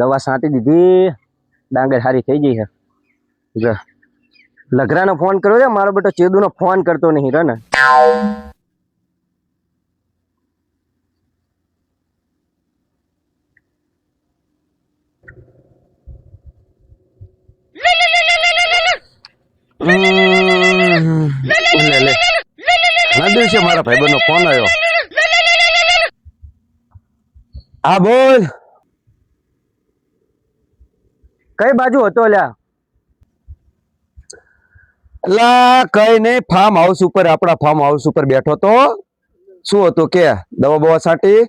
દવા છાંટી દીધી. ડાંગર સારી થઈ ગઈ છે. લઘરાનો ફોન કર્યો છે મારો બેટો ચેદુનો ફોન કરતો નહીં રને દિવસે મારા ભાઈબંધનો ફોન આવ્યો. હા બોલ. કઈ બાજુ હતો લ્યા કઈ નહીં ફાર્મ હાઉસ ઉપર, આપણા ફાર્મ હાઉસ ઉપર બેઠો તો. શું હતું કે, દવા બવા સાટી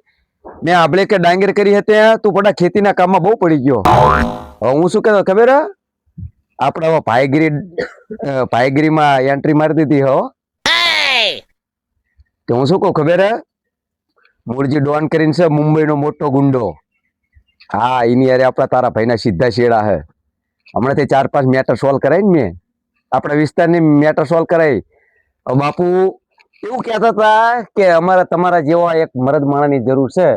મેં આપણે કે ડાંગર કરી હતી, તું પડા ખેતીના કામમાં બહુ પડી ગયો. હું શું કહેતો, ખબર? આપણે ભાઈગીરી ભાઈગીરીમાં એન્ટ્રી મારી દીધી હો. તો હું શું કહું, ખબર મૂળજી ડોન કરીને છે મુંબઈનો મોટો ગુંડો. હા, એની અરે આપણા તારા ભાઈના સીધા શેડા હે. હમણાંથી ચાર પાંચ મેટર સોલ્વ કરાય ને મેં. આપણા વિસ્તારની મેટર સોલ્વ કરાય. બાપુ, એવું કહેતા હતા કે અમારે, તમારા જેવા એક મરદ માણાની જરૂર છે.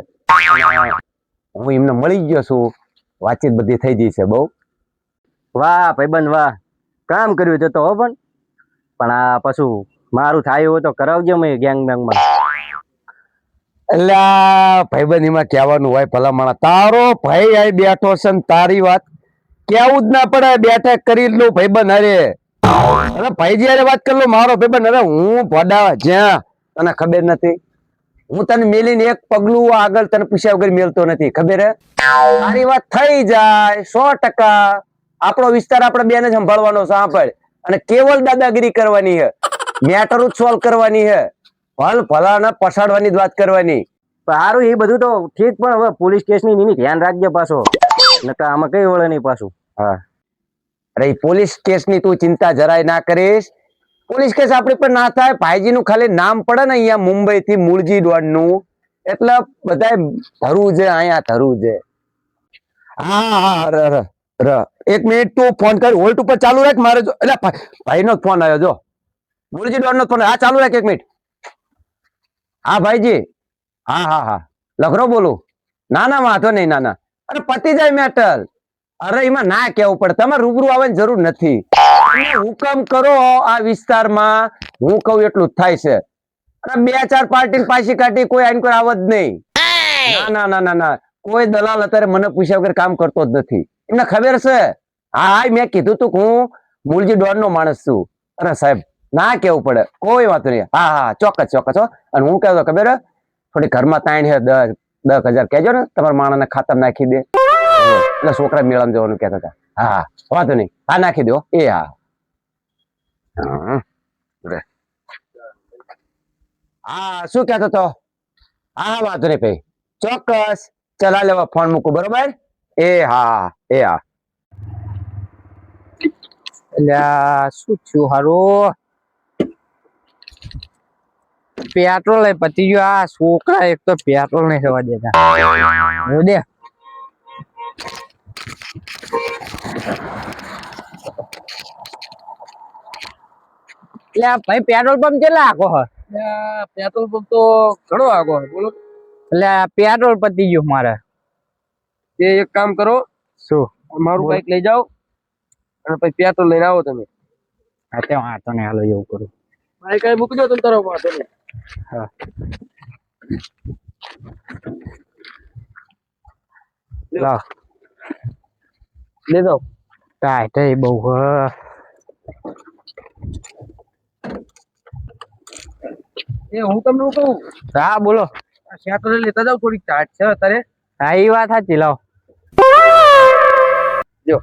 હું એમને મળી ગયો છું. વાતચીત બધી થઈ ગઈ છે બહુ. વાહ, ભાઈબંધ, વાહ. કામ કર્યું તો હો પણ. પણ આ પાછું મારું થાય એવું તો કરાવજો મેં ગેંગ બેંગમાં. એટલે આ ભાઈબંધ કહેવાનું હોય ભલા માણા તારો ભાઈ આઈ બેઠો છે ને તારી વાત કેવું જ ના પડે બેઠક કરી લો ભાઈબંધ અરે અરે ભાઈ જયારે વાત કરી લો મારો ભાઈબંધ. અરે હું ભોડા જ્યાં? તને ખબર નથી? હું તને મેલીને એક પગલું આગળ તને પૂછ્યા વગર મેલતો નથી, ખબર હે? તારી વાત થઈ જાય સો ટકા. આપણો વિસ્તાર આપણે બેને સંભાળવાનો સાંભળ અને કેવલ દાદાગીરી કરવાની છે. મેટર સોલ્વ કરવાની છે. ભલ ભલાને પછાડવાની જ વાત કરવાની. સારું એ બધું તો ઠીક, પણ હવે પોલીસ કેસની ની ધ્યાન રાખજો પાછો. નકા આમાં કઈ વળે નહીં પાછું. હા. અરે પોલીસ કેસની તું ચિંતા જરાય ના કરીશ. પોલીસ કેસ આપણી પર ના થાય, ભાઈજીનું ખાલી નામ પડે ને અહીંયા મુંબઈ થી મૂળજી નું એટલે બધા ધરવું છે, અહીંયા ધરવું છે. હા હા, ર એક મિનિટ તું ફોન કર, હોલ્ટ ઉપર ચાલુ રાખ, મારે એટલે ભાઈ નો ફોન આવ્યો, જો. મૂળજી ડોન નો ફોન હા, ચાલુ રાખ એક મિનિટ. હા, ભાઈજી. હા હા હા. લખરો બોલું. ના ના, વાંધો નહીં, ના ના. અરે, પતી જાય મેટલ અરે, એમાં ના કેવું પડે. તમારે રૂબરૂ આવવાની જરૂર નથી. હુકમ કરો આ વિસ્તારમાં. હું કહું એટલું જ થાય છે. બે, ચાર પાર્ટી પાછી કાઢી કોઈ આઈન કોઈ આવત નહીં. ના ના ના ના કોઈ દલાલ અત્યારે મને પૂછ્યા વગર કામ કરતો જ નથી. એમને ખબર છે? હા મેં કીધું તું હું મૂળજી ડોન નો માણસ છું. અરે, સાહેબ ના કેવું પડે? કોઈ વાત નહીં. હા હા ચોક્કસ ચોક્કસ, હો. અને હું કહેતો ખબર થોડી ઘરમાં તાણ છે, દસ દસ હજાર કહેજો ને, તમારા માણસને ખાતર નાખી દે. એટલે છોકરા મેળામાં જવાનું કહેતા હતા. હા હા, વાંધો નહીં. હા, નાખી દો એ, હા. હા, શું કહેતો તો હા હા વાંધો નહીં ભાઈ. ચોક્કસ. ચલા લેવા ફોન મૂકું, બરોબર? એ, હા એ, હા. એટલે શું થયું હારું? પેટ્રોલ પતી ગયો. આ છોકરા એક તો પેટ્રોલ નહીં થવા દેતા. દે. એટલે ભાઈ પેટ્રોલ પંપ કેટલા આખો હ? પેટ્રોલ પંપ તો ઘણો આગો બોલો. એટલે પેટ્રોલ પતી ગયું મારે. તે એક કામ કરો. શું? મારું બાઈક લઈ જાઓ અને પછી પેટ્રોલ લઈને આવો તમે. હા તે વાંધો નહીં. હાલો એવું કરું. બાઈક મૂકી મૂકજો તમે તારો વાંધો નહીં. હા લાવ લઈ ટાઈટ થઈ બહુ હ એ હું તમને કહું? હા બોલો. પેટ્રોલ લેતા જાઓ થોડીક ટાઈટ છે અત્યારે. હા એ વાત સાચી લાવ. જો.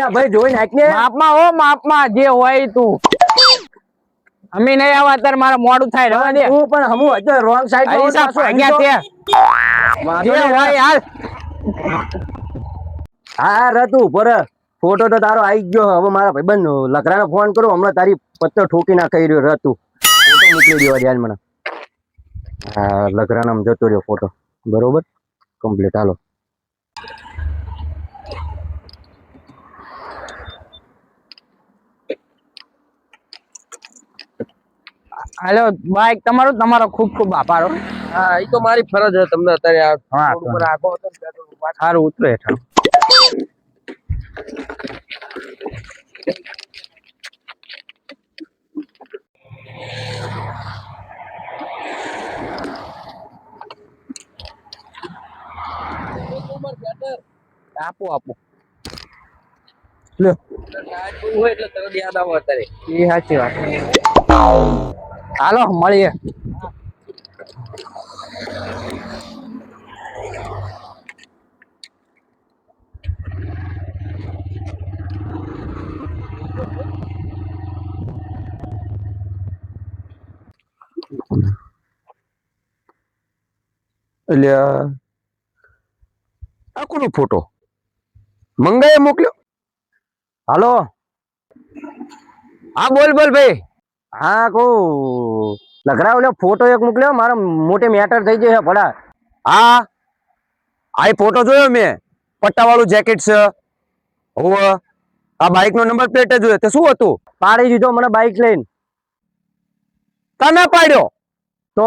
અલ્યા ભાઈ જોઈ નાખ ને માપમાં હો માપમાં જે હોય તું. અમે નહીં આવા તાર મારે મોડું થાય રવા દે. હું પણ હમું હજુ રોંગ સાઈડ પૈસા અહીંયા તે જે હોય હાલ. હા રતું પર ફોટો તો તારો આવી ગયો હવે મારા ભાઈબંધ લકરાને ફોન કરો હમણાં તારી પત્તો ઠોકી નાખાઈ રહ્યો રતું ફોટો મોકલી દેવા ધ્યાન મને. હા લકરાને જતો રહ્યો ફોટો. બરોબર? કમ્પ્લીટ હાલો. હાલો બાઈક તમારું તમારો ખૂબ ખૂબ આભાર હા. એ તો મારી ફરજ છે તમને અત્યારે આ સારું ઉતરો હેઠળ. આપો આપો. બહુ હોય એટલે તરત યાદ આવો અત્યારે. એ સાચી વાત. હાલો મળીએ. એટલે આ કોનો ફોટો. મંગાએ મોકલ્યો? હાલો. હા બોલ બોલ ભાઈ. હા કહું. લકરા ઓલો ફોટો એક મોકલ્યો મારો મોટે મેટર થઈ ગયો છે પડા હા આ ફોટો જોયો મેં. પટ્ટાવાળું જેકેટ છે. હોવ. આ બાઇક નો નંબર પ્લેટ જ જોયો તે શું હતું? પાડી દીધો મને બાઇક લઈને. તને પાડ્યો? તો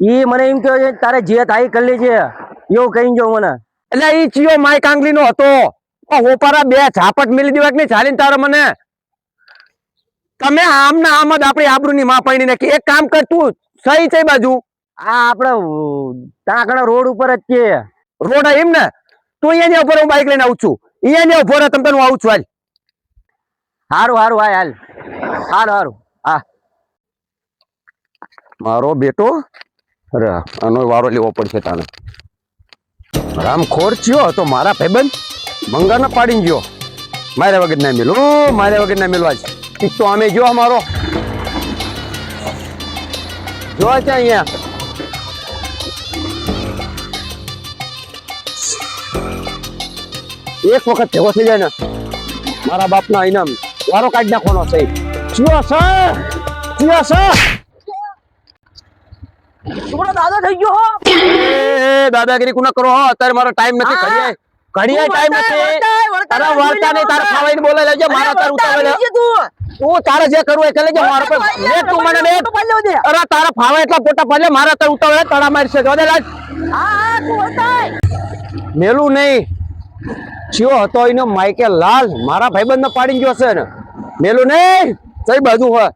ઈ મને એમ કહ્યો છે તારે જે થાય કરી લેજે. એવું કહી જો મને. એટલે ઈ ચિયો માય કાંગલી નો હતો હોપારા બે ઝાપટ મિલી દેવા કે નહીં ચાલીને તારે મને તમે આમ ના આમ જ આપણી આબરૂની માં પડી નાખી એક કામ કર તું સહી છે બાજુ. આ આપણે તાકડા રોડ ઉપર જ છે રોડ એમ ને તું અહીંયા ઉપર હું બાઈક લઈને આવું છું. અહીંયા ઊભો રહે, તમ હું આવું છું હાલ. હારું હારું હાય હાલ. હારું હારું. હા. મારો બેટો? અરે આનો વારો લેવો પડશે તાને. રામ ખોર થયો તો મારા ભાઈબંધ. મંગાને પાડીને ગયો. મારે વગર ના મેલો મારે વગર ના મેલવા જ ઠીક તો અમે જો અમારો જો છે અહીંયા એક વખત ભેગો થઈ જાય ને મારા બાપના ઇનામ વારો કાઢી નાખવાનો છે ચિયો છે ચિયો છે છોકરો દાદો થઈ ગયો હો એ દાદાગીરી કુના કરો હો અત્યારે મારો ટાઈમ નથી ઘડિયાળ ઘડિયાળ ટાઈમ નથી અરે વર્તા નહીં તારે ખાવાઈને બોલે લેજે મારા તાર ઉતાવે લે તું. તારે જે કરવું એ કરી લેજે મારા પર લે તું મને લે અરે તારા ફાવે એટલા પોટા પડે મારા તાર ઉતાવે તડા મારશે જો દે લાજ મેલું નહીં. ચિયો હતો એનો માઈકે લાલ. મારા ભાઈબંધ ને પાડી ગયો છે ને મેલું નહીં. કઈ બાજુ હોય?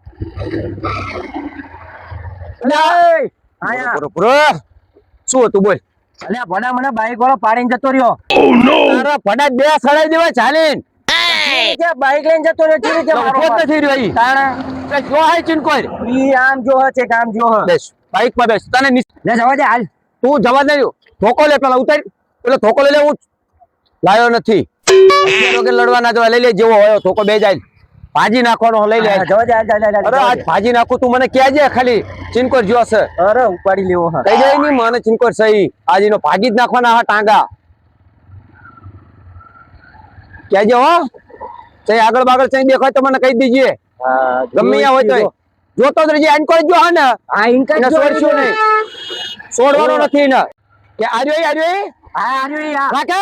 આયા પૂરો પૂરો શું હતું બોલ. અલ્યા ભડા મને બાઈક વાળો પાડીને જતો રહ્યો. તારા ભડા બે સડાઈ દેવા ચાલીન. કે બાઈક લઈને જતો રહ્યો કેવી કે મારો જ નથી રહ્યો ઈ. તાણે. તે જો હાય ચિનકોર ઈ આમ જો છે કામ આમ જો હે. બેસ બાઈક પર બેસ. તને લે જવા દે હાલ. તું જવા દે ઠોકો લે પેલા ઉતાર. પેલો ઠોકો લે હું લાયો નથી. લડવા ના જવા લઈ લે જેવો હોય ઠોકો બે જાય. ભાજી નાખવાનો લઈ લે. અરે આજ ભાજી નાખું તું મને કહેજે ખાલી? ચિનકોર જો છે. અરે ઉપાડી લેવો કઈ જાય નહીં મને ચિનકોર સહી આજ એનો ભાગી જ નાખવાના હા ટાંગા. કહેજે હો? ચાહે આગળ બાગળ ચાહે દેખાય તો મને કહી દીજે. ગમે ત્યાં હોય તો જોતો જ રહેજે એન્કોર જો હા ને. હા જો છોડશું નહીં. છોડવાનો નથી ને કે આર્યો આર્યો હા આર્યો રાખે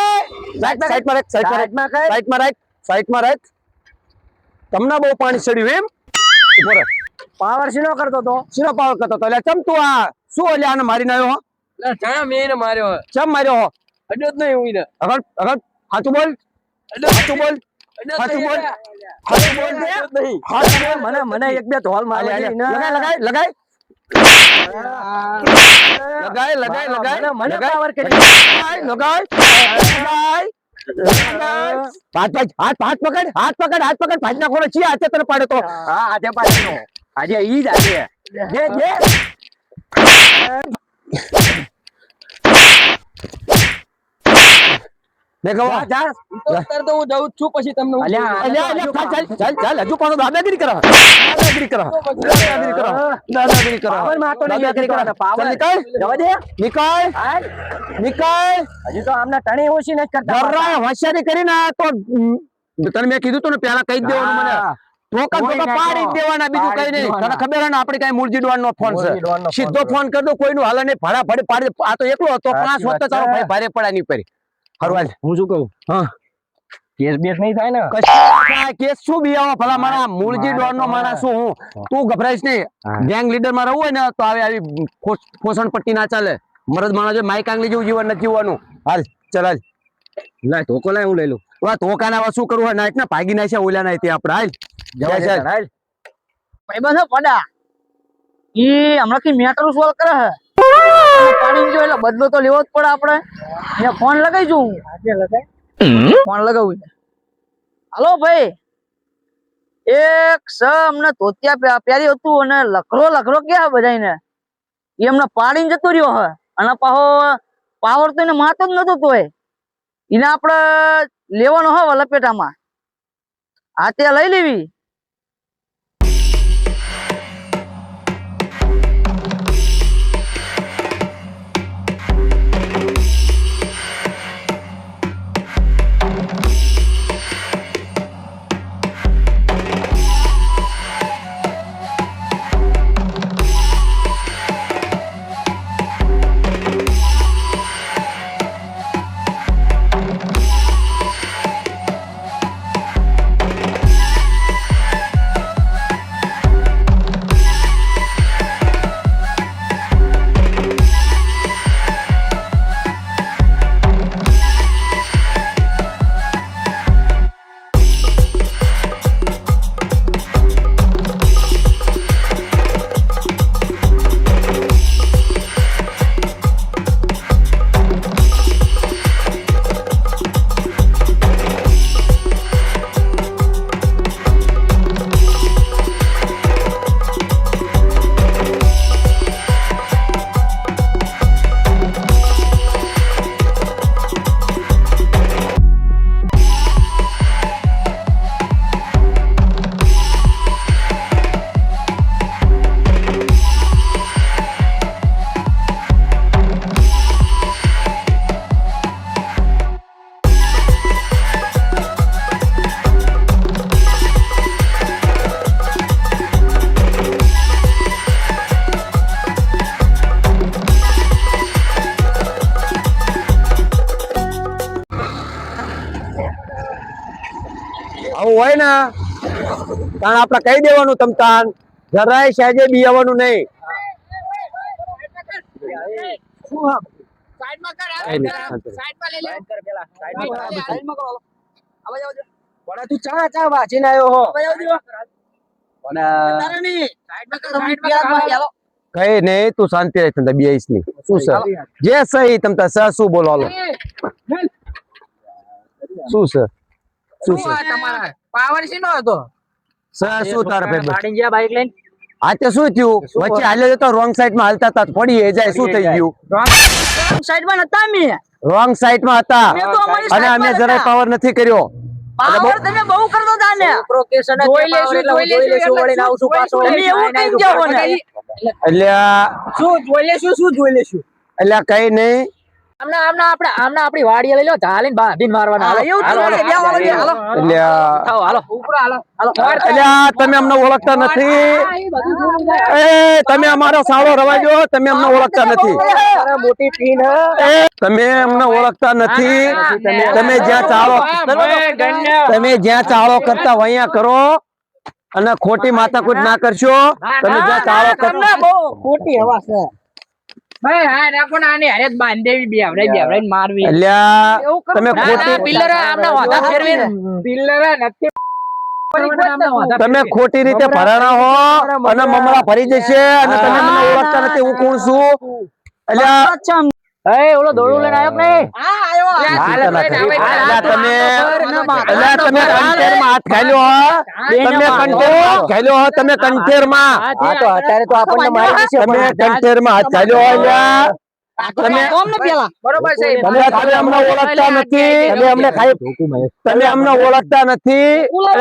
સાઈડમાં રાખ સાઈડમાં રાખ. સાઈડમાં રાખ. સાઈડમાં રાખ. તમને બહુ પાણી ચડ્યું એમ? ઊભો પાવર શીનો કરતો તો? શીનો પાવર કરતો તો? એટલે ચમ તું આ? શું એટલે આને મારી નાયો હો? ચા મેં માર્યો ચમ માર્યો હો? અડ્યો જ નહીં હું અગર અગર હાચું બોલ? સાચું બોલ? નહીં બોલ? એને. બોલ નહીં. સાચું બોલ? મને મને એક બે ધોલ મારી. લગાય લગાય લગાય. લગાય લગાય લગાય. મને પાવર કરી. લગાય લગાય લગાય લગાય. હાથ હાથ પકડ હાથ પકડ હાથ પકડ. ભાજ નાખો છીએ હાથે તને પાડે તો હા, આજે પાછો આજે ઈ જ આજે જે જે ને કહો જા, જા. તો અત્યારે તો હું જઉં જ છું પછી તમને હું અલ્યા, કહું. અલ્યા, અલ્યા, ચાલ, ચાલ, ચાલ, ચાલ, હજુ પાછો દાદાગીરી કરો દાદાગીરી કરો દાદાગીરી કરો દાદાગીરી કરો પાવરમાં તો નહીં દાદાગીરી કરો નીકળ. જવા દે. નીકળ. નીકળ. હજી તો આમના ટણી ઓછી નથી કરતા હોશિયારી કરીને તો તને મેં કીધું તું ને પેલા કહી દેવાનું મને. કોઈ પાડી દેવાના બીજું કઈ નહીં. તને ખબર ને આપણે કઈ મૂળજી ડોન નો ફોન છે. સીધો ફોન કરી દો કોઈનું હાલે નહીં. ભાડા ફડી પાડી આ તો એકલો હતો પાંચ વખત ચાલો ભાઈ ભારે પડા નહીં પડી હરવાલ હું શું કહું? હા. કેસ બેસ નહીં થાય ને? કશું? કેસ શું બિયાવો ભલા મારા મૂળજી ડોર નો મારા માણસ છું હું. તું. ગભરાઈશ નહીં. ગેંગ લીડરમાં રહું હોય ને તો આવી આવી ખોસણ પટ્ટી ના ચાલે. મરદ માણસ માઇક આંગલી જેવું જીવન નથી હોવાનું. હાલ ચલ હાલ. લાય ધોકો લાય હું લઈ લઉં. વા ધોકા ના શું કરવું હોય નાઈટ ના ભાગી નાખ્યા ઓલા ના ત્યાં આપણે. હાલ. જવા હાલ. ભાઈ હે પડા. ઈ હમણાં થી મેટર સોલ્વ કરે હે. પાણી જો એટલે બદલો તો લેવો જ પડે આપણે. અહીંયા ફોન લગાવી જો ફોન લગાવું હાલો ભાઈ. એક સ અમને ધોતિયા પ્યા- પ્યારી હતું અને લખરો લખરો ક્યાં બધાને એ અમને પાડીને જતો રહ્યો હે અને પાહો પાવર તો એને માતો જ નતો તોય. એને આપણે લેવાનો હવે લપેટામાં હા તે લઈ લેવી. તાણ આપણે કહી દેવાનું તમતાન જરાય સહેજે બી આવવાનું નહીં કઈ. વડા તું શાંતિ રહી તમ તારની. શું છે? જે સહી તમતા સહ શું બોલો શું છે? શું તમારા? પાવર શીનો હતો? શું તારા ભાઈ? ગયા બાઈક લઈને? આ તે શું થયું? વચ્ચે હાલ્યો જતો રોંગ સાઈડમાં હાલતા હતા પડી એ જાય શું થઈ ગયું? સાઈડમાં નતા અમે? રોંગ સાઈડમાં હતા. અમે તો અમારી અને અમે જરાય પાવર નથી કર્યો. પાવર તમે બહુ કરતો હતા ને જોઈ લેશું, જોઈ લેશું, વળીને આવશું પાછો. તમે એવું કઈ જાઓ ને એટલે શું જોઈ લેશું શું જોઈ લેશું એટલે કઈ નહીં. આમના આમના આપણે આમના આપણી વાડીએ લઈ લો ધાલીને બાંધીને મારવાના. હાલો એવું હાલો, હાલો, હાલો, હાલો, હાલો, હાલો. એટલે હાલો. ઉપરો હાલો. એટલે તમે અમને ઓળખતા નથી. એ તમે અમારો સાળો રવાજો તમે અમને ઓળખતા નથી. મોટી પીન એ તમે અમને ઓળખતા નથી. તમે જ્યાં ચાળો તમે જ્યાં ચાળો કરતા હોય અહીંયા કરો અને ખોટી માથાકૂટ ના. કરશો. તમે જ્યાં ચાળો કરતા ખોટી હવા છે. તમે ખોટી રીતે ભરાણા હો અને મમરા ભરી જશે અને તમે મને ઓળખતા નથી હું કોણ છું? એટલે એ ઓલો દોડું લઈને આવ્યો નહીં? તમે કંઠેરમાં હાથ ઘાલ્યો હો? તમે તમે તમે પણ કંઠેરમાં હાથ ઘાલ્યો તમે કોમ પેલા. બરોબર છે. તમે તમે અમને ઓળખતા નથી. તમે અમને ખાલી તમે અમને ઓળખતા નથી.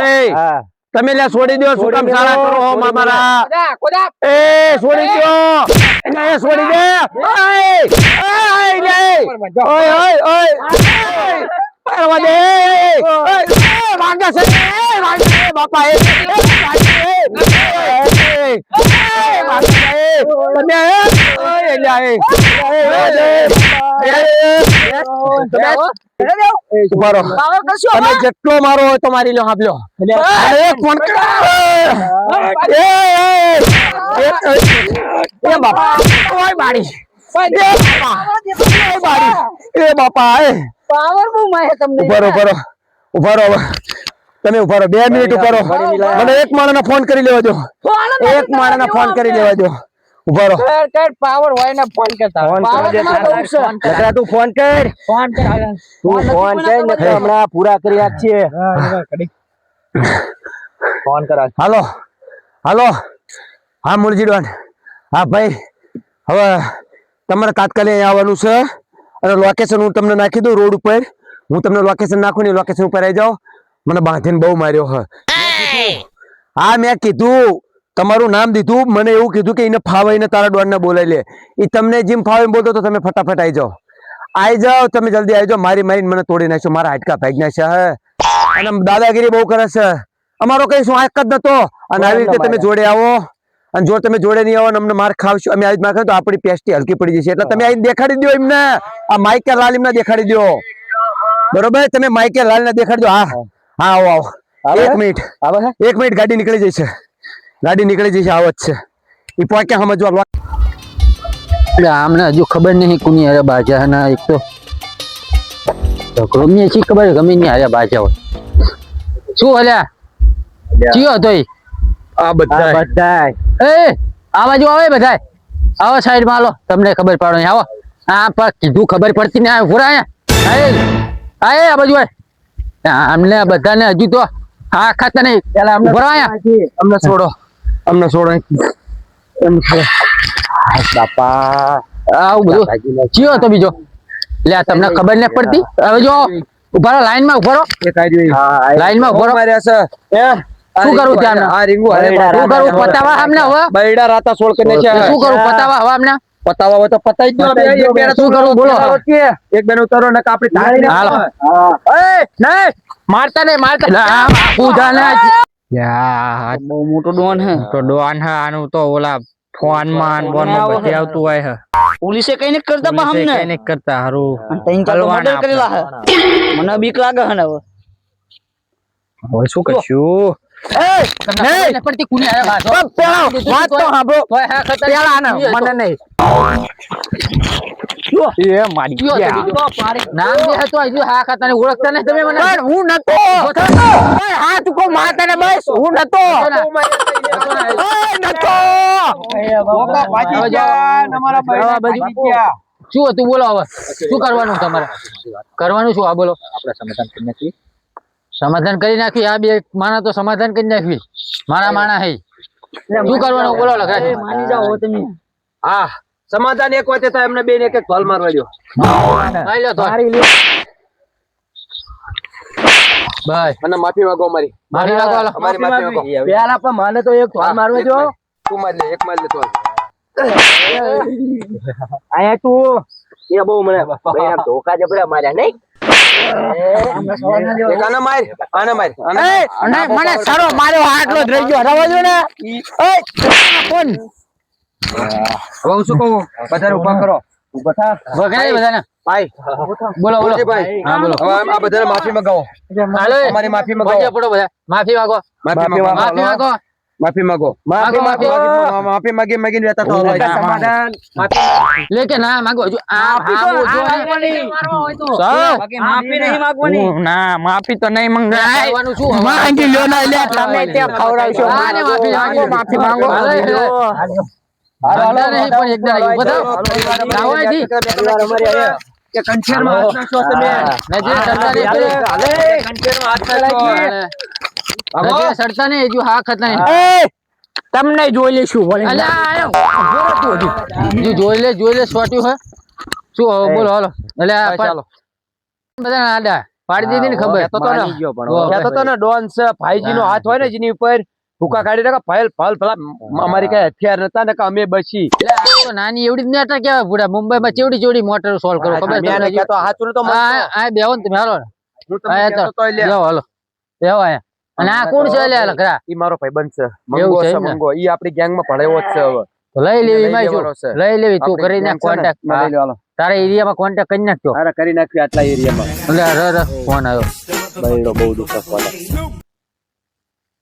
એ હા. તમે લે છોડી દો શું કામ સારા કરો હો મારા એ છોડી દો એને એ છોડી દે ઓય ઓય ઓય પરવા દે વાંગા છે છે બાપા એ વાંગા વાંગા તમે ઉભારો તમે જેટલો મારો હોય તો મારી લો આપલો અરે ફોન એ એ એ બાપા. ઓય બારી એ બાપા. એ બારી એ બાપા એ. પાવર બહુ માહે તમને. ઉભારો ઉભારો ઉભારો તમે ઉભારો બે મિનિટ ઉભારો મને એક માણસ ફોન કરી લેવા દો. એક માણસ ફોન કરી લેવા દો. ઉભારો કર કર પાવર હોય ને ફોન કરતા. ફોન કર તું ફોન કર. ફોન કર. તું ફોન કર ને તો હમણાં પૂરા કરી આપશે ફોન કર હાલો. હાલો. હા મુરજી ડોન. હા ભાઈ. હવે તમારે તાત્કાલિક આવવાનું છે. અને લોકેશન હું તમને નાખી દઉં રોડ ઉપર. હું તમને લોકેશન નાખું ને લોકેશન ઉપર આવી જાઓ. મને બાંધીને બહુ માર્યો હ. હા મેં કીધું. તમારું નામ દીધું મને એવું કીધું કે એને ફાવે એને તારા દોડને બોલાવી લે. એ તમને જેમ ફાવે એમ બોલતો તો તમે ફટાફટ આવી જાઓ. આવી જાઓ તમે જલ્દી આવી જાઓ. મારી મારીને મને તોડી નાખશો મારા હાટકા ભાગી નાખ્યા હે. અને દાદાગીરી બહુ કરે છે. અમારો કઈ શું હાક જ નતો. અને આવી રીતે તમે જોડે આવો. અને જો તમે જોડે નહીં આવો ને અમને માર ખાવશો અમે આવી માર તો આપણી પેસ્ટી હલકી પડી જશે. એટલે તમે આવીને દેખાડી દો એમને. આ માઇકે લાલ એમને દેખાડી દો બરોબર? તમે માઇકે લાલ ને દેખાડી દો હા. હા આવો આવો. એક મિનિટ. એક મિનિટ ગાડી નીકળી જશે. ગાડી નીકળી જશે આવત છે. એ ક્યાં સમજવા લો- એટલે આમને હજુ ખબર નહીં કોની હારે બાજા ના એક તો. ઢોકળો ની શી ખબર ગમે ની હારે બાજા હોય. શું હલ્યા ચિયો હતો આ બધા બધા એ આ બાજુ આવે બધા આવો સાઈડમાં હાલો. તમને ખબર પડો નહીં આવો. આ પર કીધું ખબર પડતી ને પૂરા અહીંયા. આય આ બાજુ આય. અમને બધાને હજુ તો હા ખાતા નહીં. પેલા અમને અહીંયા. અમને છોડો. અમને છોડે. એમ બાપા. આવું બધું. ચિયો તો બીજો? લે તમને ખબર નહીં પડતી? હવે જો ઊભા લાઈનમાં ઊભા રહો. લાઈનમાં ઊભો રહો. મારે છે. શું કરું ત્યાં આ રીંગુ હવે શું કરું. પતાવા હમને હવે? બૈડા રાતા સોળ કરીને છે શું કરું? પતાવા હવે હમને પતાવા હોય તો પતાઈ દો. એક બેને શું કરું? બોલો. એક બેન ઉતારો ને આપડી ધારી હાલો. એ નહીં. મારતા નહીં મારતા. પૂજા ને યાર બહુ મોટો ડોન હે. તો ડોન હે આનું તો ઓલા ફોનમાં ફોનમાં બધે આવતું હોય હે. પોલીસે કઈ નથી કરતા પણ પોલીસે કઈ નહીં કરતા હારું. અને ત્રણ ચાર તો હલવાના મર્ડર કરેલા હે. મને બીક લાગે હે ને હવે. હવે શું કરશું? વાત તો સાંભળો. પેલા આને મને નહીં. એ મારી કયો હતો બીજો? નામ જે. હતું હજુ હા ખાતા ને ઓળખતા નહીં તમે મને? પણ હું નતો. ઓય, હાથ કો માતા ને બસ હું નતો. ઓય, નતો. હવે જાઓ. હવે બાજુ. શું હતું બોલો હવે. શું કરવાનું તમારે? કરવાનું શું? આ બોલો. સમાધાન કરી નાખ્યું આ બે માણા તો સમાધાન કરી નાખ્યું મારા માણા હે. શું કરવાનું? બોલો લખાય માની જાઓ તમે. હા. સમાધાન એક વચ્ચે થાય એમને બેન એક એક ફોલ મારવાડ્યો ભાઈ. મને માફી માંગો અમારી. મારી લાગો હાલો. માફી માંગો. પેલા પણ મને તો એક ફોલ મારવા દો તું માર લે એક માર લે તો આયા તું. એ બહુ મને ધોકા જબરા માર્યા નહીં. માર માર મને સારો માર્યો આટલો જ રહી ગયો. રવા જો ને કોણ હવે હું શું કહું. બધા ઊભા કરો. ઊભા થા. વગાડી બધાને. ભાઈ. બોલો બોલો. ભાઈ. હા બોલો. હવે આ બધાને માફી માંગાવો. હાલો અમારી માફી પગે પડો બધા. માફી માંગો. માફી માફી માંગો. માફી માંગો. માફી માંગો માગો માફી માફી માફી માગી માગીને રહેતા તો સમાધાન. લે કે ના માંગો. હજુ આ આ સર માફી નહીં માંગવાની. ના માફી તો નહીં મંગાય. કરવાનું શું? માંગી લ્યો ના લે તમે ખવડાવશો. માફી માંગો માફી માંગો. હાલો, નહીં પણ એકદમ. બધા હાથ તમે. હાલે, હાથ હા ખત નહીં. તમને જોઈ લેશું અલ્યા, આયો. ઊભો તું હજુ. હજુ જોઈ લે જોઈ લે સોટ્યું હે. શું બોલો હાલો. આ ચાલો. બધા આડા. પાડી દીધી ને ખબર? તો તો ને ડોન છે નો હાથ હોય ને જેની ઉપર ભૂકા કાઢી નાખે ફાઇલ ફાલ ભલા અમારી કઈ હથિયાર નતા ને કે અમે તો નાની એવડી જ મેટર કેવાય ભૂડા. મુંબઈ માં ચેવડી ચેવડી મોટર સોલ્વ કરો ખબર તો હાચું નતો આ બેહો ને તમે હાલો તો હાલો. બેહો આયા અને આ કોણ છે લે લખરા ઈ મારો ભાઈબંધ છે. મંગો છે છે એમ ને? મંગો. ઈ આપણી ગેંગમાં ભળેવો જ છે હવે. લઈ લેવી લઈ માં શું? લઈ લેવી. તું કરી નાખ કોન્ટેક્ટ લઈ લેવાનો. તારા એરિયામાં કોન્ટેક્ટ કરી નાખજો. અરે કરી નાખ્યું આટલા એરિયામાં. એટલે ર ર ફોન આવ્યો. બહુ દુઃખ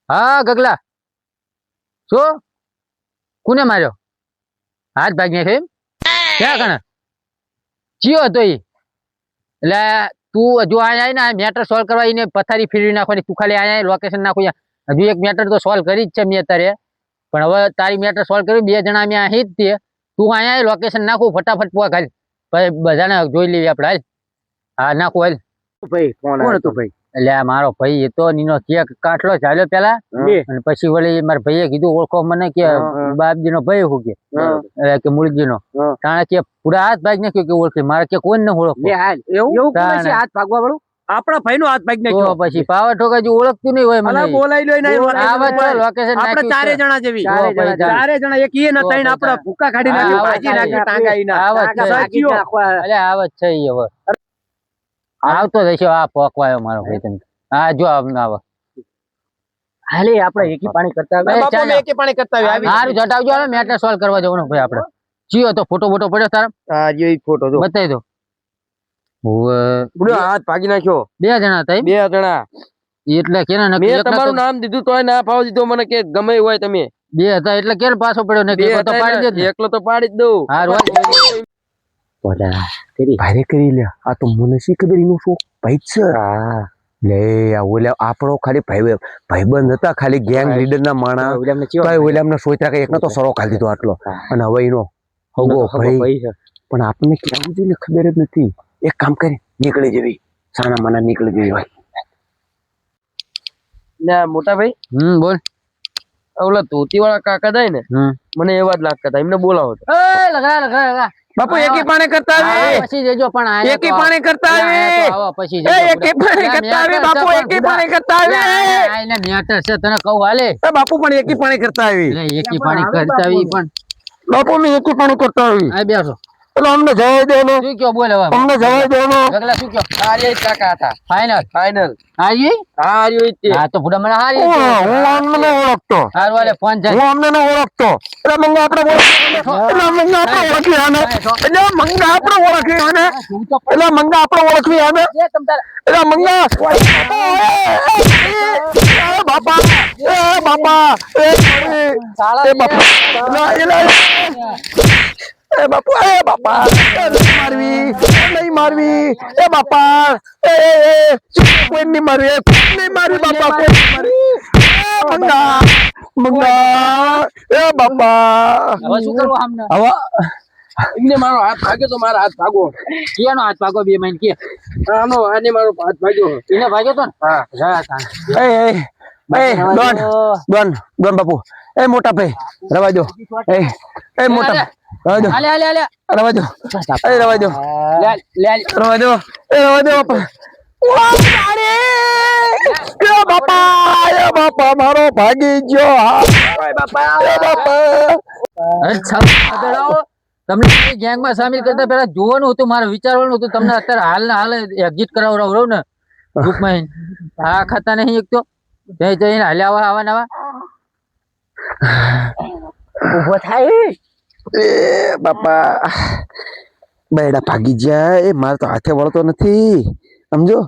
હા ગગલા. શું? કોને માર્યો? હાથ ભાગ્યા નાખ્યો એમ ક્યાં કણે ચિયો હતો એ એટલે તું હજુ અહીંયા ને મેટર સોલ્વ કરવા એને પથારી ફેરવી નાખવાની તું ખાલી અહીંયા લોકેશન નાખું હજુ એક મેટર તો સોલ્વ કરી જ છે મેં અત્યારે. પણ હવે તારી મેટર સોલ્વ કરી બે જણા અમે અહીં જ તે તું અહીંયા લોકેશન નાખું ફટાફટ પુઆ ખાલી બધાને જોઈ લેવી આપણે હાલ. હા નાખું હાલ. ભાઈ કોણ હતું ભાઈ? એટલે આ મારો ભાઈ હતો નીનો કેક કાટલો ચાલ્યો પેલા? અને પછી વળી મારા ભાઈએ કીધું ઓળખો મને કે બાપજી નો ભાઈ હું કે. કે મૂળજી નો. તાણે કે પૂરા હાથ ભાગ નાખ્યો કે ઓળખી? મારે કે કોઈ ને ઓળખો. હાથ ભાગવા વાળું? આપણા ભાઈ નો હાથ ભાગ ને પછી પાવા ઠોકા જે ઓળખતું નહીં હોય મને. બોલાઈ લો નહીં આ વાત લોકેશન આપણે ચારે જણા જેવી. ચારે જણા. એક ઈ ને આપણા ભૂકા કાઢી નાખી ભાજી નાખી ટાંગાઈ ના આ વાત. છે. હવે. આવતો જશે આ પોકવાયો મારો ભાઈ તને. હા જો આમ આવો. હાલે આપણે એકી પાણી કરતા બાપુ મે એકી પાણી કરતા આવી આવી હારું જટાવજો હવે મેટર સોલ્વ કરવા જવાનું ભાઈ આપણે. જીઓ તો ફોટો ફોટો પડ્યો તારા. હા જીઓ ઈ ફોટો જો. બતાવી દો. બુડો હાથ ભાગી નાખ્યો. બે જણા હતા બે જણા. એટલે કેના ના મેં તમારું નામ દીધું તોય ના ફાવ દીધો મને કે ગમે હોય તમે. બે હતા એટલે કેમ પાછો પડ્યો ને બે તો પાડી દે એકલો તો પાડી જ દઉં. હારું. હાલ. ભારે કરી લે આ તો મને શી ખબર એનું શું ભાઈ છે હા લે ઓલા આપણો ખાલી ભાઈ ભાઈબંધ હતા ખાલી ગેંગ લીડર ના માણા તો ઓલા એમના સોચરા કે એકનો તો સરો ખાલી દીધો આટલો અને હવે એનો હગો ભાઈ પણ આપણને કેવું જોઈએ ને ખબર જ નથી એક કામ કરી નીકળી જવી સાના માના નીકળી જવી ભાઈ ને મોટા ભાઈ હમ બોલ ઓલા ધોતી વાળા કાકા થાય ને મને એવા જ લાગતા હતા એમને બોલાવો એ લગા લગા લગા બાપુ. એકી પાણી કરતા આવો? પછી જજો પણ આ એકી પાણી કરતા આવે? આવો પછી એ જજો. એકી પાણી કરતા આવે બાપુ એકી પણ કરતા આવે? આઈને મેટર છે તને કહું હાલે. એ બાપુ પણ એકી પાણી કરતા આવી. એકી પાણી કરતા આવી પણ. બાપુ મેં એકી પાણી કરતા આવી. આ બેસો. એટલે અમને જવા દે ને શું કયો બોલ હવે. અમને જવા દે ને ગગલા શું કયો આર્ય કાકા હતા. ફાઇનલ ફાઇનલ હારી? હારી ઈ તે. હા તો ફૂડા મને હારી હું અમને ન ઓળખતો. હાર વાલે ફોન છે હું અમને ન ઓળખતો. એટલે મંગા આપણે એટલે મંગા આપણે ઓળખી આને. એટલે મંગા આપણે ઓળખી આને. એટલે મંગા આપણે ઓળખી આને. એટલે મંગા એ બાપા. એ બાપા. એ એ બાપા. એલા, એ બાપુ એ બાપા એ નહીં મારવી નહીં મારવી એ બાપા એ કોઈ નહીં મારવી નહીં મારવી બાપા કોઈ મારવી. મંગા મંગા એ બાપા. હવે શું કરવું આમને? હવે એમને મારો હાથ ભાગ્યો તો મારો હાથ ભાગો. કેનો હાથ ભાગો બે મહિને કે? આનો આને મારો હાથ ભાગ્યો. એને ભાગ્યો તો ને? હા. એ એ એ ડોન ડોન ડોન બાપુ. એ મોટા ભાઈ રવા દો એ એ મોટા ભાઈ રવા દો હાલે હાલે રવા દો એ રવા દો લે લે. રવા દો એ રવા દો બાપા. ઓ તારે. એ બાપા એ બાપા મારો ભાગી ગયો. હા બાપા. એ બાપા. અચ્છા બદલાવો તમને ગેંગમાં સામેલ કરતા પહેલા જોવાનું હતું મારે વિચારવાનું હતું. તમને અત્યારે હાલ ને હાલ એક્ઝિટ કરાવડાવ રહું ને? ગ્રુપમાં આ ખાતા નહીં એક તો. જઈ જઈને હાલ્યા આવા આવા નવા ઊભો થાય. એ બાપા બેડા ભાગી જાય. એ મારે તો હાથે વળતો નથી. સમજો?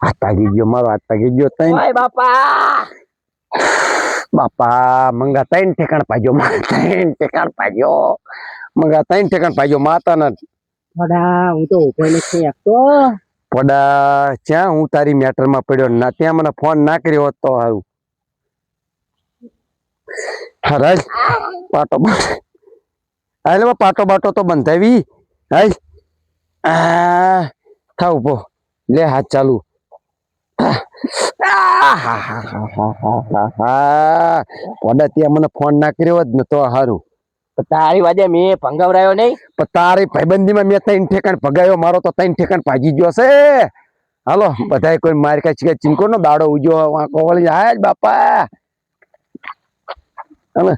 હાથ ભાગી ગયો મારો હાથ ભાગી ગયો તઈ. બાપા! બાપા મંગા ત્રણ ઠેકાણ પાજો માં ત્રણ ઠેકાણ પાજો મંગા ત્રણ ઠેકાણ પાજો માતાના. બડા હું તો ઊભો નથી આપતો પડા જ્યાં હું તારી મેટરમાં પડ્યો, ના ત્યાં મને ફોન ના કર્યો હોત તો સારું હરાજ, પાટો હાલ પાટો બાટો તો બંધાવી. આ થાવ ઊભો. લે, હાથ ચાલુ. કોડા ત્યાં મને ફોન ના કર્યો હોત ને તો સારું તારી વાજે મેં ભંગાવરાયો નહીં. પણ તારી ભાઈબંધીમાં મેં ત્રણ ઠેકાણ ભગાયો, મારો તો ત્રણ ઠેકાણ ભાજી ગયો છે. હાલો બધાય કોઈ મારી કાંઈ છે ચિંકો નો દાડો ઉજો વાંકો વળી હાય બાપા. હવે